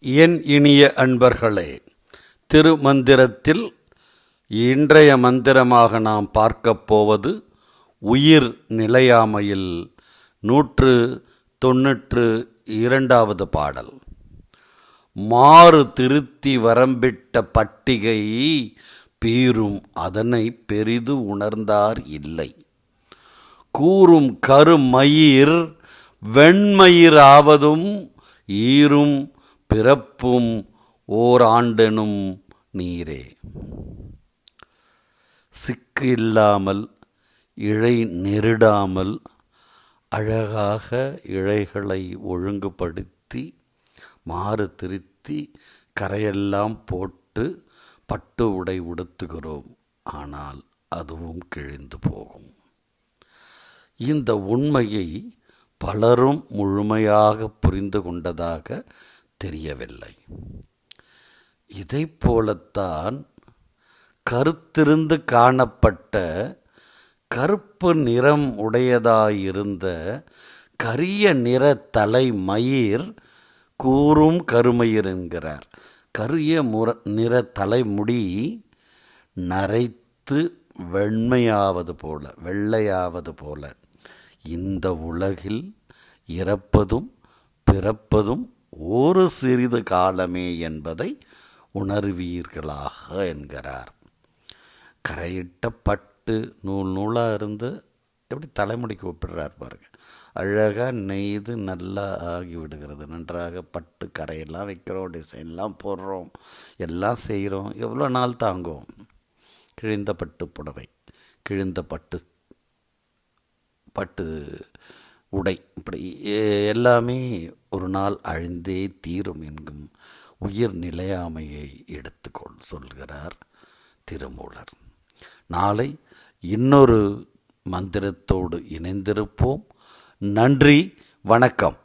என் இனிய அன்பர்களே திருமந்திரத்தில் இன்றைய மந்திரமாக நாம் பார்க்கப் போவது உயிர் நிலையாமையில் நூற்று தொன்னூற்று இரண்டாவது பாடல். மாறு திருத்தி வரம்பிட்ட பட்டிகை பீரும் அதனை பெரிது உணர்ந்தார் இல்லை. கூறும் கருமயிர் வெண்மயிராவதும் ஈரும் பிறப்பும் ஓராண்டெனும் நீரே. சிக்கு இல்லாமல் இழை நெருடாமல் அழகாக இழைகளை ஒழுங்குபடுத்தி மாறு திருத்தி கரையெல்லாம் போட்டு பட்டு உடை உடுத்துகிறோம். ஆனால் அதுவும் கிழிந்து போகும். இந்த உண்மையை பலரும் முழுமையாக புரிந்து கொண்டதாக தெரியவில்லை. இதை போலத்தான் கருத்திருந்து காணப்பட்ட கருப்பு நிறம் உடையதாயிருந்த கரிய நிற தலை மயிர் கூறும் கருமயிர் என்கிறார். கரிய முற நிற தலைமுடி நரைத்து வெண்மையாவது போல வெள்ளையாவது போல. இந்த உலகில் இறப்பதும் பிறப்பதும் ஒரு சிறிது காலமே என்பதை உணர்வீர்களாக என்கிறார். கரையிட்ட பட்டு நூல் நூலாக இருந்து எப்படி தலைமுடிக்கு ஒப்பிடுறார் பாருங்க. அழகாக நெய்து நல்லா ஆகி விடுகிறது நன்றாக பட்டு கரையெல்லாம் வைக்கிறோம் டிசைன்லாம் போடுறோம் எல்லாம் செய்கிறோம். எவ்வளோ நாள் தாங்கும்? கிழிந்த பட்டு புடவை கிழிந்த பட்டு பட்டு உடை இப்படி எல்லாமே ஒரு நாள் அழிந்தே தீரும் என்கும் உயிர் நிலையாமையை எடுத்துக்கொள் சொல்கிறார் திருமூலர். நாளை இன்னொரு மந்திரத்தோடு இணைந்திருப்போம். நன்றி வணக்கம்.